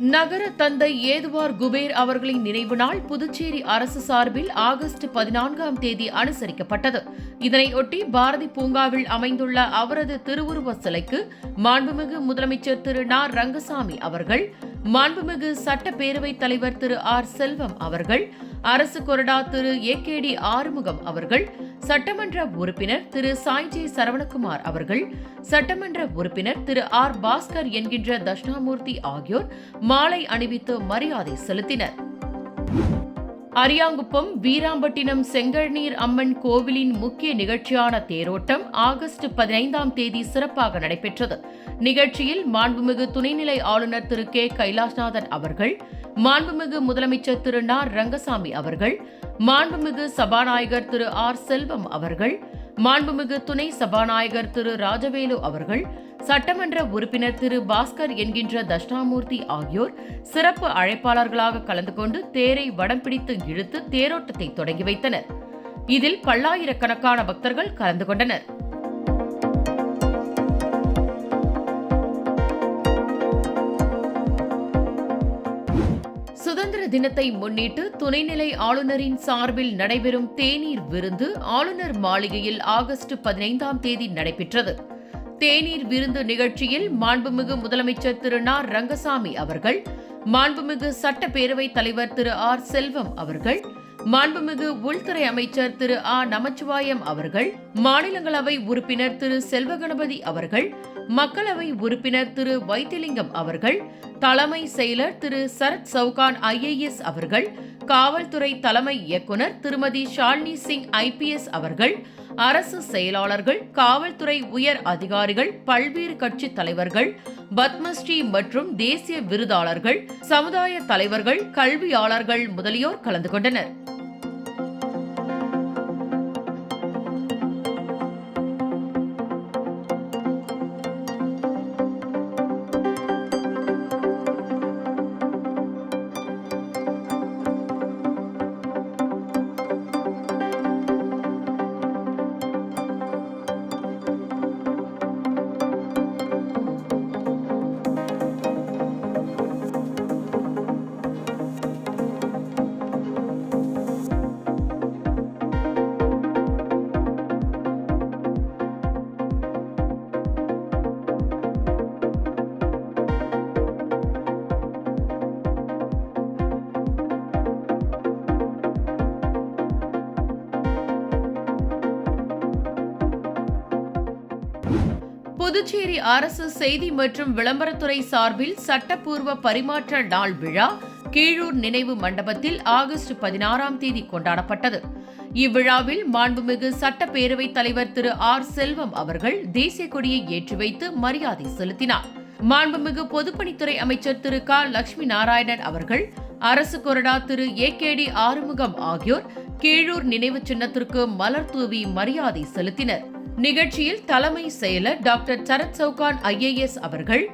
நகர தந்தை ஏதுவார் குபேர் அவர்களின் நினைவு நாள் புதுச்சேரி அரசு சார்பில் ஆகஸ்ட் பதினான்காம் தேதி அனுசரிக்கப்பட்டது. இதனையொட்டி பாரதி பூங்காவில் அமைந்துள்ள அவரது திருவுருவ சிலைக்கு மாண்புமிகு முதலமைச்சர் திரு நா. ரங்கசாமி அவர்கள் மாண்புமிகு சட்டப்பேரவைத் தலைவர் திரு ஆர். செல்வம் அவர்கள் அரசு கொறடா Thiru A K T Arumugam அவர்கள் சட்டமன்ற உறுப்பினர் திரு சாய்ஜி சரவணகுமார் அவர்கள் சட்டமன்ற உறுப்பினர் திரு ஆர் பாஸ்கர் என்கின்ற தட்சிணாமூர்த்தி ஆகியோர் மாலை அணிவித்து மரியாதை செலுத்தினர். அரியாங்குப்பம் வீராம்பட்டினம் செங்கழ்நீர் அம்மன் கோவிலின் முக்கிய நிகழ்ச்சியான தேரோட்டம் ஆகஸ்ட் பதினைந்தாம் தேதி சிறப்பாக நடைபெற்றது. நிகழ்ச்சியில் மாண்புமிகு துணைநிலை ஆளுநர் திரு கே. கைலாஷ்நாதன் அவர்கள் மாண்புமிகு முதலமைச்சர் திரு. நா ரங்கசாமி அவர்கள் மாண்புமிகு சபாநாயகர் திரு ஆர் செல்வம் அவர்கள் மாண்புமிகு துணை சபாநாயகர் திரு ராஜவேலு அவர்கள் சட்டமன்ற உறுப்பினர் திரு பாஸ்கர் என்கின்ற தஷ்ணாமூர்த்தி ஆகியோர் சிறப்பு அழைப்பாளர்களாக கலந்து கொண்டு தேரை வடம் பிடித்து இழுத்து தேரோட்டத்தை தொடங்கி வைத்தனர். இதில் பல்லாயிரக்கணக்கான பக்தர்கள் கலந்து கொண்டனர். சுதந்திர தினத்தை முன்னிட்டு துணைநிலை ஆளுநரின் சார்பில் நடைபெறும் தேநீர் விருந்து ஆளுநர் மாளிகையில் ஆகஸ்ட் பதினைந்தாம் தேதி நடைபெற்றது. தேநீர் விருந்து நிகழ்ச்சியில் மாண்புமிகு முதலமைச்சர் திரு நா. ரங்கசாமி அவர்கள் மாண்புமிகு சட்டப்பேரவைத் தலைவர் திரு ஆர். செல்வம் அவர்கள் மாண்புமிகு உள்துறை அமைச்சர் திரு ஆ. நமச்சிவாயம் அவர்கள் மாநிலங்களவை உறுப்பினர் திரு செல்வகணபதி அவர்கள் மக்களவை உறுப்பினர் திரு வைத்திலிங்கம் அவர்கள் தலைமை செயலர் திரு சரத் சவுகான் ஐஏஎஸ் அவர்கள் காவல்துறை தலைமை இயக்குனர் திருமதி ஷால்னி சிங் ஐபிஎஸ் அவர்கள் அரசு செயலாளர்கள் காவல்துறை உயர் அதிகாரிகள் பல்வேறு கட்சி தலைவர்கள் பத்மஸ்ரீ மற்றும் தேசிய விருதாளர்கள் சமுதாய தலைவர்கள் கல்வியாளர்கள் முதலியோர் கலந்து கொண்டனர். புதுச்சேரி அரசு செய்தி மற்றும் விளம்பரத்துறை சார்பில் சட்டப்பூர்வ பரிமாற்ற நாள் விழா கீழூர் நினைவு மண்டபத்தில் ஆகஸ்ட் பதினாறாம் தேதி கொண்டாடப்பட்டது. இவ்விழாவில் மாண்புமிகு சட்டப்பேரவைத் தலைவர் திரு ஆர் செல்வம் அவர்கள் தேசிய கொடியை ஏற்றி வைத்து மரியாதை செலுத்தினார். மாண்புமிகு பொதுப்பணித்துறை அமைச்சர் திரு க. லட்சுமி நாராயணன் அவர்கள் அரசு கொறடா Thiru A. K. T. Arumugam ஆகியோர் கீழூர் நினைவு சின்னத்திற்கு மலர் தூவி மரியாதை செலுத்தினர். நிகழ்ச்சியில் தலைமை செயலர் டாக்டர் சரத் சவுகான் ஐஏஎஸ் அவர்கள்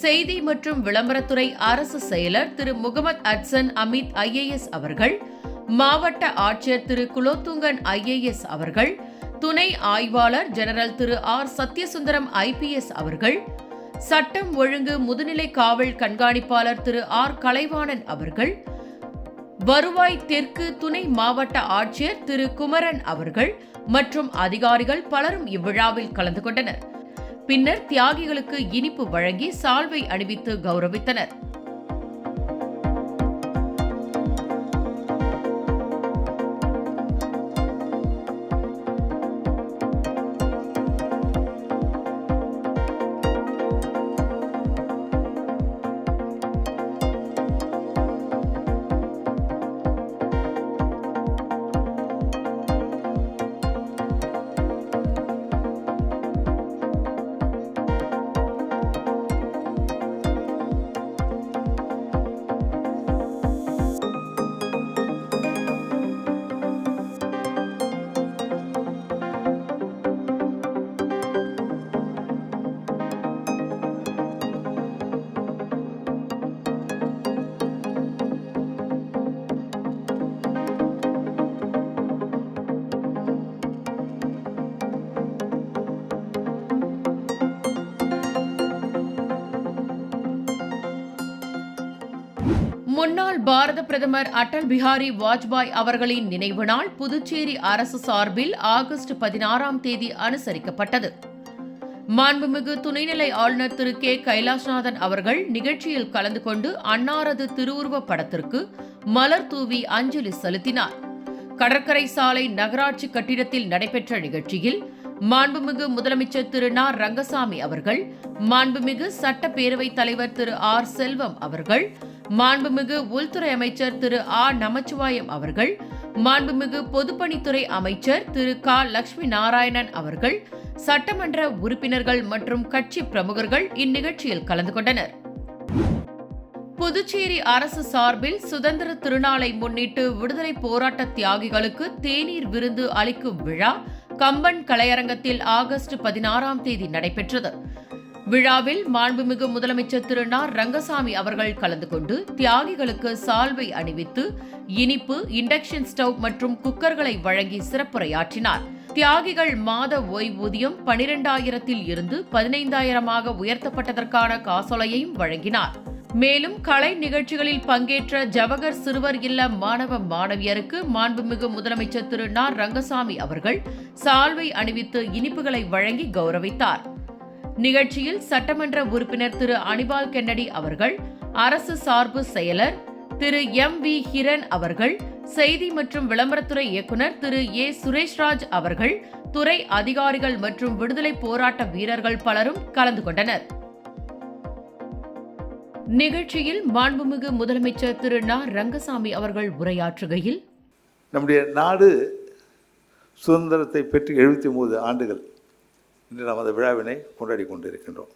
செய்தி மற்றும் விளம்பரத்துறை அரசு செயலர் திரு முகமது அட்சன் அமித் ஐஏஎஸ் அவர்கள் மாவட்ட ஆட்சியர் திரு குலோத்துங்கன் ஐஏஎஸ் அவர்கள் துணை ஆய்வாளர் general Thiru R. Sathyasundaram IPS அவர்கள் சட்டம் ஒழுங்கு முதுநிலை காவல் கண்காணிப்பாளர் திரு ஆர். கலைவாணன் அவர்கள் வருவாய் தெற்கு துணை மாவட்ட ஆட்சியர் திரு குமரன் அவர்கள் மற்றும் அதிகாரிகள் பலரும் இவ்விழாவில் கலந்து கொண்டனர். பின்னர் தியாகிகளுக்கு இனிப்பு வழங்கி சால்வை அணிவித்து கௌரவித்தனர். முன்னாள் பாரத பிரதமர் அடல் பிஹாரி வாஜ்பாய் அவர்களின் நினைவு நாள் புதுச்சேரி அரசு சார்பில் ஆகஸ்ட் பதினாறாம் தேதி அனுசரிக்கப்பட்டது. மாண்புமிகு துணைநிலை ஆளுநர் திரு. கே. கைலாஷ்நாதன் அவர்கள் நிகழ்ச்சியில் கலந்து கொண்டு அன்னாரது திருவுருவப் படத்திற்கு மலர் தூவி அஞ்சலி செலுத்தினார். கடற்கரை சாலை நகராட்சி கட்டிடத்தில் நடைபெற்ற நிகழ்ச்சியில் மாண்புமிகு முதலமைச்சர் திரு. நா. ரங்கசாமி அவர்கள் மாண்புமிகு சட்டப்பேரவைத் தலைவர் திரு. ஆர். செல்வம் அவர்கள் மாண்புமிகு உள்துறை அமைச்சர் திரு ஆ. நமச்சிவாயம் அவர்கள் மாண்புமிகு பொதுப்பணித்துறை அமைச்சர் திரு. க. லட்சுமி நாராயணன் அவர்கள் சட்டமன்ற உறுப்பினர்கள் மற்றும் கட்சி பிரமுகர்கள் இந்நிகழ்ச்சியில் கலந்து கொண்டனர். புதுச்சேரி அரசு சார்பில் சுதந்திர திருநாளை முன்னிட்டு விடுதலை போராட்ட தியாகிகளுக்கு தேநீர் விருந்து அளிக்கும் விழா கம்பன் கலையரங்கத்தில் ஆகஸ்ட் பதினாறாம் தேதி நடைபெற்றது. விழாவில் மாண்புமிகு முதலமைச்சர் திரு நா. ரங்கசாமி அவர்கள் கலந்து கொண்டு தியாகிகளுக்கு சால்வை அணிவித்து இனிப்பு இண்டக்ஷன் ஸ்டவ் மற்றும் குக்கர்களை வழங்கி சிறப்புரையாற்றினார். தியாகிகள் மாத ஓய்வூதியம் பனிரெண்டாயிரத்தில் இருந்து பதினைந்தாயிரமாக உயர்த்தப்பட்டதற்கான காசோலையையும் வழங்கினார். மேலும் கலை நிகழ்ச்சிகளில் பங்கேற்ற ஜவஹர் சிறுவர் இல்ல மாணவ மாணவியருக்கு மாண்புமிகு முதலமைச்சர் திரு நா. ரங்கசாமி அவர்கள் சால்வை அணிவித்து இனிப்புகளை வழங்கி கௌரவித்தார். நிகழ்ச்சியில் சட்டமன்ற உறுப்பினர் திரு அனிபால் கென்னடி அவர்கள் அரசு சார்பு செயலர் திரு எம் வி ஹிரன் அவர்கள் செய்தி மற்றும் விளம்பரத்துறை இயக்குனர் திரு ஏ சுரேஷ்ராஜ் அவர்கள் துறை அதிகாரிகள் மற்றும் விடுதலை போராட்ட வீரர்கள் பலரும் கலந்து கொண்டனர். நிகழ்ச்சியில் மாண்புமிகு முதலமைச்சர் திரு நா. ரங்கசாமி அவர்கள் உரையாற்றுகையில் நம்முடைய நாடு சுதந்திரத்தை பெற்று எழுபத்தி மூன்று ஆண்டுகள் இன்று நாம் அந்த விழாவினை கொண்டாடி கொண்டிருக்கின்றோம்.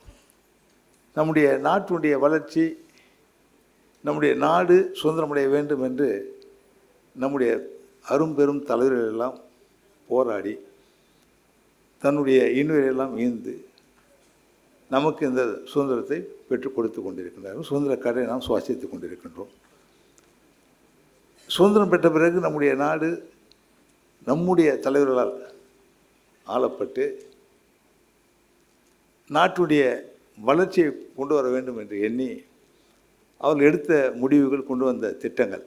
நம்முடைய நாட்டினுடைய வளர்ச்சி நம்முடைய நாடு சுதந்திரமடைய வேண்டும் என்று நம்முடைய அரும்பெரும் தலைவர்கள் எல்லாம் போராடி தன்னுடைய இன்னுயிரெல்லாம் ஈந்து நமக்கு இந்த சுதந்திரத்தை பெற்றுக் கொடுத்து கொண்டிருக்கின்றார்கள். சுதந்திர கடை நாம் சுவாசித்துக் கொண்டிருக்கின்றோம். சுதந்திரம் பெற்ற பிறகு நம்முடைய நாடு நம்முடைய தலைவர்களால் ஆளப்பட்டு நாட்டுடைய வளர்ச்சியை கொண்டு வர வேண்டும் என்று எண்ணி அவர்கள் எடுத்த முடிவுகள் கொண்டு வந்த திட்டங்கள்.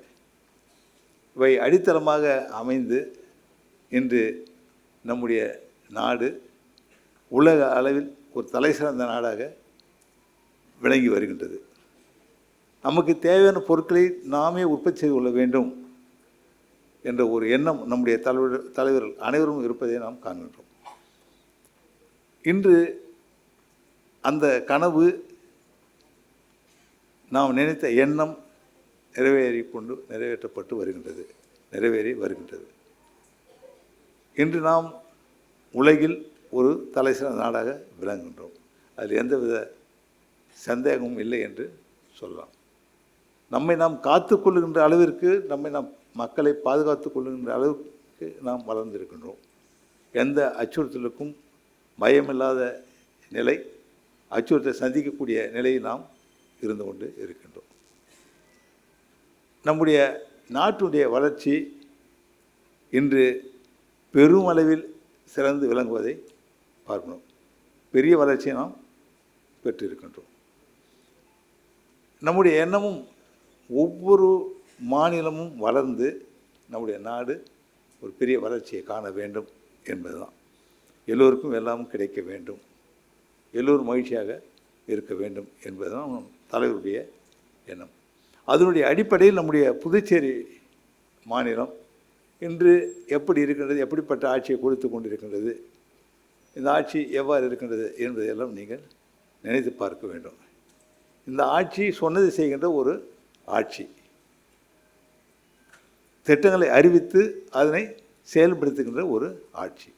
இவை அடித்தளமாக அமைந்து இன்று நம்முடைய நாடு உலக அளவில் ஒரு தலை சிறந்த நாடாக விளங்கி வருகின்றது. நமக்கு தேவையான பொருட்களை நாமே உற்பத்தி செய்து கொள்ள வேண்டும் என்ற ஒரு எண்ணம் நம்முடைய தலைவர் தலைவர்கள் அனைவரும் இருப்பதை நாம் காண்கின்றோம். இன்று அந்த கனவு நாம் நினைத்த எண்ணம் நிறைவேறி கொண்டு நிறைவேற்றப்பட்டு வருகின்றது நிறைவேறி வருகின்றது. இன்று நாம் உலகில் ஒரு தலைசிறந்த நாடாக விளங்குகின்றோம். அதில் எந்தவித சந்தேகமும் இல்லை என்று சொல்லலாம். நம்மை நாம் காத்துக்கொள்ளுகின்ற அளவிற்கு நம்மை நாம் மக்களை பாதுகாத்து கொள்ளுகின்ற அளவுக்கு நாம் வளர்ந்திருக்கின்றோம். எந்த அச்சுறுத்தலுக்கும் பயமில்லாத நிலை அச்சுறுத்தலை சந்திக்கக்கூடிய நிலையில் நாம் இருந்து கொண்டு இருக்கின்றோம். நம்முடைய நாட்டுடைய வளர்ச்சி இன்று பெருமளவில் சிறந்து விளங்குவதை பார்க்கணும். பெரிய வளர்ச்சியை நாம் பெற்றிருக்கின்றோம். நம்முடைய எண்ணமும் ஒவ்வொரு மாநிலமும் வளர்ந்து நம்முடைய நாடு ஒரு பெரிய வளர்ச்சியை காண வேண்டும் என்பதுதான். எல்லோருக்கும் எல்லாமும் கிடைக்க வேண்டும். எல்லோரும் மகிழ்ச்சியாக இருக்க வேண்டும் என்பதுதான் நம் தலைவருடைய எண்ணம். அதனுடைய அடிப்படையில் நம்முடைய புதுச்சேரி மாநிலம் இன்று எப்படி இருக்கின்றது எப்படிப்பட்ட ஆட்சியை கொடுத்து கொண்டிருக்கின்றது இந்த ஆட்சி எவ்வாறு இருக்கின்றது என்பதையெல்லாம் நீங்கள் நினைத்து பார்க்க வேண்டும். இந்த ஆட்சி சொன்னதை செய்கின்ற ஒரு ஆட்சி. திட்டங்களை அறிவித்து அதனை செயல்படுத்துகின்ற ஒரு ஆட்சி.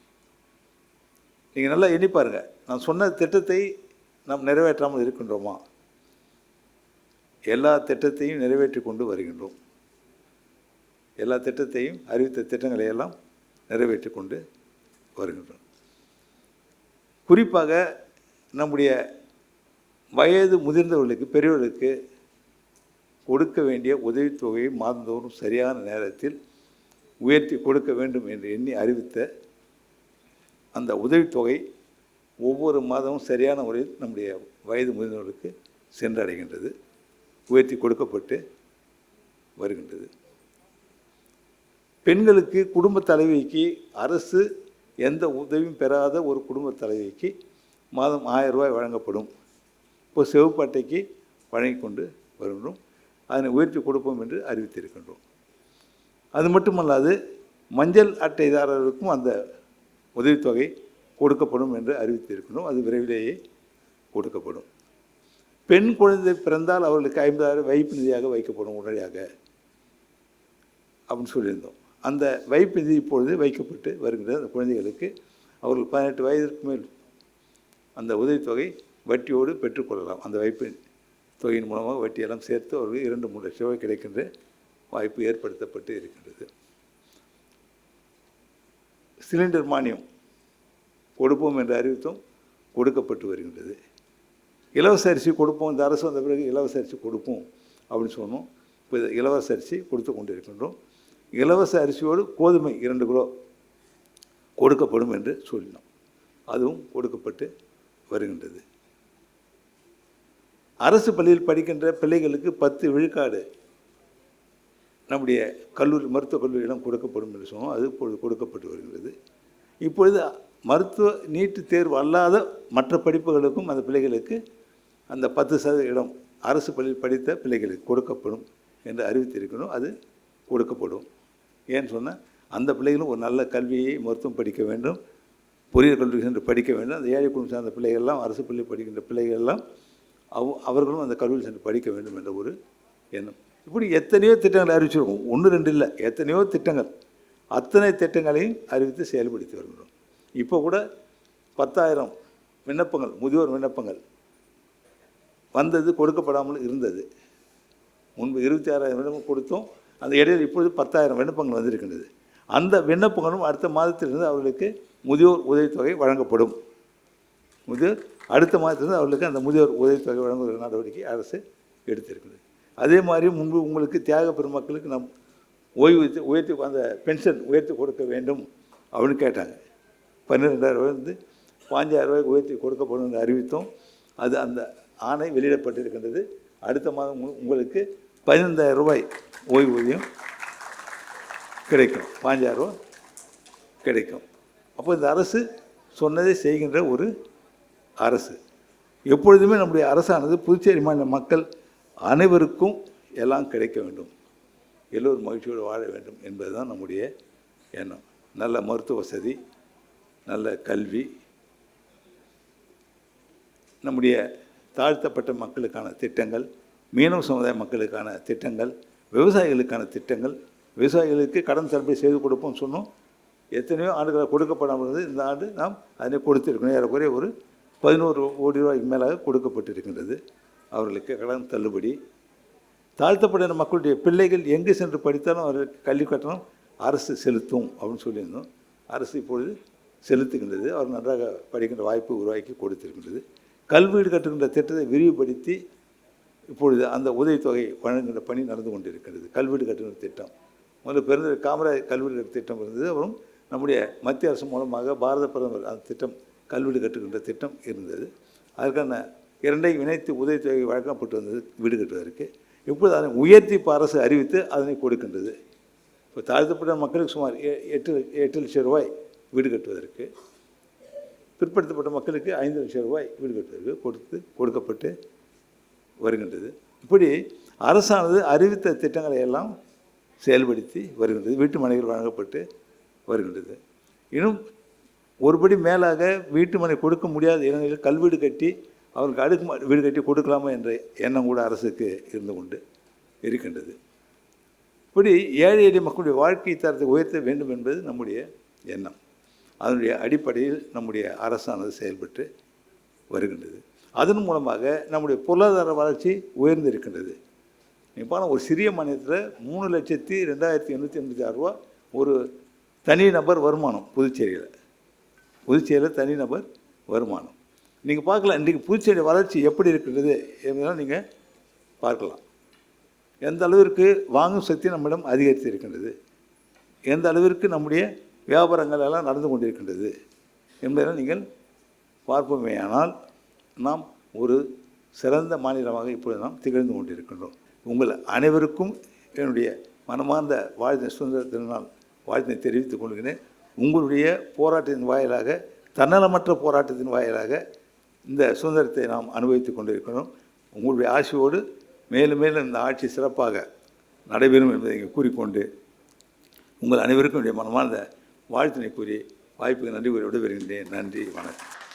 நீங்கள் நல்லா எண்ணி பாருங்கள் நான் சொன்ன திட்டத்தை நாம் நிறைவேற்றாமல் இருக்கின்றோமா? எல்லா திட்டத்தையும் நிறைவேற்றி கொண்டு வருகின்றோம். எல்லா திட்டத்தையும் அறிவித்த திட்டங்களை எல்லாம் நிறைவேற்றி கொண்டு வருகின்றோம். குறிப்பாக நம்முடைய வயது முதிர்ந்தவர்களுக்கு பெரியவர்களுக்கு கொடுக்க வேண்டிய உதவித்தொகையை மாதந்தோறும் சரியான நேரத்தில் உயர்த்தி கொடுக்க வேண்டும் என்று எண்ணி அறிவித்த அந்த உதவித்தொகை ஒவ்வொரு மாதமும் சரியான முறையில் நம்முடைய வயது முதிர்ந்தவர்களுக்கு சென்றடைகின்றது உயர்த்தி கொடுக்கப்பட்டு வருகின்றது. பெண்களுக்கு குடும்ப தலைவிக்கு அரசு எந்த உதவியும் பெறாத ஒரு குடும்ப தலைவிக்கு மாதம் ஆயிரம் ரூபாய் வழங்கப்படும். இப்போ சிவப்பு அட்டைக்கு வழங்கி கொண்டு வருகின்றோம். அதனை உயர்த்தி கொடுப்போம் என்று அறிவித்திருக்கின்றோம். அது மட்டுமல்லாது மஞ்சள் அட்டைதாரர்களுக்கும் அந்த உதவித்தொகை கொடுக்கப்படும் என்று அறிவித்திருக்கணும் அது விரைவிலேயே கொடுக்கப்படும். பெண் குழந்தை பிறந்தால் அவர்களுக்கு ஐம்பதாயிரம் வைப்பு நிதியாக வைக்கப்படும் உடனடியாக அப்படின்னு சொல்லியிருந்தோம். அந்த வைப்பு நிதி இப்பொழுது வைக்கப்பட்டு வருகின்றது. அந்த குழந்தைகளுக்கு அவர்கள் பதினெட்டு வயதிற்கு மேல் அந்த உதவித்தொகை வட்டியோடு பெற்றுக்கொள்ளலாம். அந்த வைப்பு தொகையின் மூலமாக வட்டியெல்லாம் சேர்த்து அவர்கள் இரண்டு மூன்று லட்சம் ரூபாய் கிடைக்கின்ற வாய்ப்பு ஏற்படுத்தப்பட்டு இருக்கின்றது. சிலிண்டர் மானியம் கொடுப்போம் என்று அறிவித்தும் கொடுக்கப்பட்டு வருகின்றது. இலவச அரிசி கொடுப்போம் இந்த அரசு வந்த பிறகு இலவச அரிசி கொடுப்போம் அப்படின்னு சொன்னோம். இப்போ இலவச அரிசி கொடுத்து கொண்டு இருக்கின்றோம் இலவச அரிசியோடு கோதுமை இரண்டு கிலோ கொடுக்கப்படும் என்று சொல்லினோம். அதுவும் கொடுக்கப்பட்டு வருகின்றது. அரசு பள்ளியில் படிக்கின்ற பிள்ளைகளுக்கு பத்து விழுக்காடு நம்முடைய கல்லூரி மருத்துவக் கல்லூரியெல்லாம் கொடுக்கப்படும் என்று சொன்னோம். அது இப்பொழுது கொடுக்கப்பட்டு வருகிறது. இப்பொழுது மருத்துவ நீட்டு தேர்வு அல்லாத மற்ற படிப்புகளுக்கும் அந்த பிள்ளைகளுக்கு அந்த பத்து சதவீதம் அரசு பள்ளியில் படித்த பிள்ளைகளுக்கு கொடுக்கப்படும் என்று அறிவித்திருக்கணும் அது கொடுக்கப்படும். ஏன்னு சொன்னால் அந்த பிள்ளைகளும் ஒரு நல்ல கல்வியை மருத்துவம் படிக்க வேண்டும். பொறியியல் கல்வி சென்று படிக்க வேண்டும். அந்த ஏழை குடும்பம் சார்ந்த பிள்ளைகள்லாம் அரசு பள்ளி படிக்கின்ற பிள்ளைகள்லாம் அவ் அவர்களும் அந்த கல்லூரியில் சென்று படிக்க வேண்டும் என்ற ஒரு எண்ணம். இப்படி எத்தனையோ திட்டங்களை அறிவிச்சிருக்கோம். ஒன்று ரெண்டு இல்லை. எத்தனையோ திட்டங்கள். அத்தனை திட்டங்களையும் அறிவித்து செயல்படுத்தி வருகிறோம். இப்போ கூட பத்தாயிரம் விண்ணப்பங்கள் முதியோர் விண்ணப்பங்கள் வந்தது கொடுக்கப்படாமல் இருந்தது. முன்பு இருபத்தி ஆறாயிரம் விண்ணப்பம் கொடுத்தோம். அந்த இடையில் இப்பொழுது பத்தாயிரம் விண்ணப்பங்கள் வந்திருக்கின்றது. அந்த விண்ணப்பங்களும் அடுத்த மாதத்திலிருந்து அவர்களுக்கு முதியோர் உதவித்தொகை வழங்கப்படும். முதியோர் அடுத்த மாதத்திலிருந்து அவர்களுக்கு அந்த முதியோர் உதவித்தொகை வழங்குகிற நடவடிக்கை அரசு எடுத்திருக்கிறது. அதே மாதிரி முன்பு உங்களுக்கு தியாக பெருமக்களுக்கு நம் ஓய்வூதியத்தை உயர்த்தி அந்த பென்ஷன் உயர்த்தி கொடுக்க வேண்டும் அப்படின்னு கேட்டாங்க. பன்னிரெண்டாயிரம் ரூபாய் வந்து பாஞ்சாயிரம் ரூபாய்க்கு உயர்த்தி கொடுக்கப்படும் என்று அறிவித்தோம். அது அந்த ஆணை வெளியிடப்பட்டிருக்கின்றது. அடுத்த மாதம் உங்களுக்கு பதினைந்தாயிரம் ரூபாய் ஓய்வூதியம் கிடைக்கும். பாஞ்சாயிரம் ரூபாய் கிடைக்கும். அப்போ இந்த அரசு சொன்னதை செய்கின்ற ஒரு அரசு. எப்பொழுதுமே நம்முடைய அரசானது புதுச்சேரி மாநில மக்கள் அனைவருக்கும் எல்லாம் கிடைக்க வேண்டும். எல்லோரும் மகிழ்ச்சியோடு வாழ வேண்டும் என்பதுதான் நம்முடைய எண்ணம். நல்ல மருத்துவ வசதி நல்ல கல்வி நம்முடைய தாழ்த்தப்பட்ட மக்களுக்கான திட்டங்கள் மீனவ சமுதாய மக்களுக்கான திட்டங்கள் விவசாயிகளுக்கான திட்டங்கள் விவசாயிகளுக்கு கடன் தள்ளுபடி செய்து கொடுப்போம்னு சொன்னோம். எத்தனையோ ஆண்டுகளாக கொடுக்கப்படாமல் இருந்தது. இந்த ஆண்டு நாம் அதனை கொடுத்திருக்கணும் ஏறக்குறைய ஒரு பதினோரு கோடி ரூபாய்க்கு மேலாக கொடுக்கப்பட்டிருக்கின்றது. அவர்களுக்கு கடன் தள்ளுபடி. தாழ்த்தப்பட்ட மக்களுடைய பிள்ளைகள் எங்கு சென்று படித்தாலும் அவர்களுக்கு கல்வி கட்டணம் அரசு செலுத்தும் அப்படின்னு சொல்லியிருந்தோம். அரசு இப்பொழுது செலுத்துகின்றது. அவர் நன்றாக படிக்கின்ற வாய்ப்பு உருவாக்கி கொடுத்திருக்கின்றது. கல்வீடு கட்டுகின்ற திட்டத்தை விரிவுபடுத்தி இப்பொழுது அந்த உதவித்தொகை வழங்குகின்ற பணி நடந்து கொண்டிருக்கிறது கல்வீடு கட்டுகின்ற திட்டம். முதல்ல பிறந்த காமராஜ் கல்வீடு கட்டு திட்டம் இருந்தது. அப்புறம் நம்முடைய மத்திய அரசு மூலமாக பாரத பிரதமர் அந்த திட்டம் கல்வீடு கட்டுகின்ற திட்டம் இருந்தது. அதற்கான இரண்டையும் இணைத்து உதவித்தொகை வழங்கப்பட்டு வந்தது வீடு கட்டுவதற்கு. இப்போது அதனை உயர்த்தி இப்போ அரசு அறிவித்து அதனை கொடுக்கின்றது. இப்போ தாழ்த்தப்பட்ட மக்களுக்கு சுமார் எ- எட்டு எட்டு லட்சம் ரூபாய் வீடு கட்டுவதற்கு பிற்படுத்தப்பட்ட மக்களுக்கு ஐந்து லட்சம் ரூபாய் வீடு கட்டுவதற்கு கொடுத்து கொடுக்கப்பட்டு வருகின்றது. இப்படி அரசானது அறிவித்த திட்டங்களை எல்லாம் செயல்படுத்தி வருகின்றது. வீட்டு மனைகள் வழங்கப்பட்டு வருகின்றது. இன்னும் ஒருபடி மேலாக வீட்டு மனை கொடுக்க முடியாத இளைஞர்கள் கல்வீடு கட்டி அவருக்கு அடுக்கு வீடு கட்டி கொடுக்கலாமா என்ற எண்ணம் கூட அரசுக்கு இருந்து கொண்டு இருக்கின்றது. இப்படி ஏழை எளிய மக்களுடைய வாழ்க்கை தரத்தை உயர்த்த வேண்டும் என்பது நம்முடைய எண்ணம். அதனுடைய அடிப்படையில் நம்முடைய அரசானது செயல்பட்டு வருகின்றது. அதன் மூலமாக நம்முடைய பொருளாதார வளர்ச்சி உயர்ந்து இருக்கின்றது இப்போ ஒரு சிறிய மாநிலத்தில் மூணு லட்சத்தி ரெண்டாயிரத்தி எண்ணூற்றி எண்பத்தி ஆறு ரூபா ஒரு தனிநபர் வருமானம் புதுச்சேரியில். புதுச்சேரியில் தனி நபர் வருமானம். நீங்கள் பார்க்கலாம் இன்றைக்கு புதுச்சேரி வளர்ச்சி எப்படி இருக்கிறது என்பதெல்லாம் நீங்கள் பார்க்கலாம். எந்த அளவிற்கு வாங்கும் சக்தி நம்மிடம் அதிகரித்து இருக்கின்றது எந்த அளவிற்கு நம்முடைய வியாபாரங்கள் எல்லாம் நடந்து கொண்டிருக்கின்றது என்பதெல்லாம் நீங்கள் பார்ப்போமேயானால் நாம் ஒரு சிறந்த மாநிலமாக இப்பொழுது நாம் திகழ்ந்து கொண்டிருக்கின்றோம். உங்கள் அனைவருக்கும் என்னுடைய மனமார்ந்த வாழ்த்த சுதந்திர திருநாள் வாழ்த்தினை தெரிவித்துக் கொள்கிறேன். உங்களுடைய போராட்டத்தின் வாயிலாக தன்னலமற்ற போராட்டத்தின் வாயிலாக இந்த சுதந்திரத்தை நாம் அனுபவித்து கொண்டிருக்கிறோம். உங்களுடைய ஆசையோடு மேலும் மேலும் இந்த ஆட்சி சிறப்பாக நடைபெறும் என்பதை இங்கே கூறிக்கொண்டு உங்கள் அனைவருக்கும் என்னுடைய மனமார்ந்த வாழ்த்தினை கூறி வாய்ப்புக்கு நன்றி கூறி விடைபெறுகின்றேன். நன்றி வணக்கம்.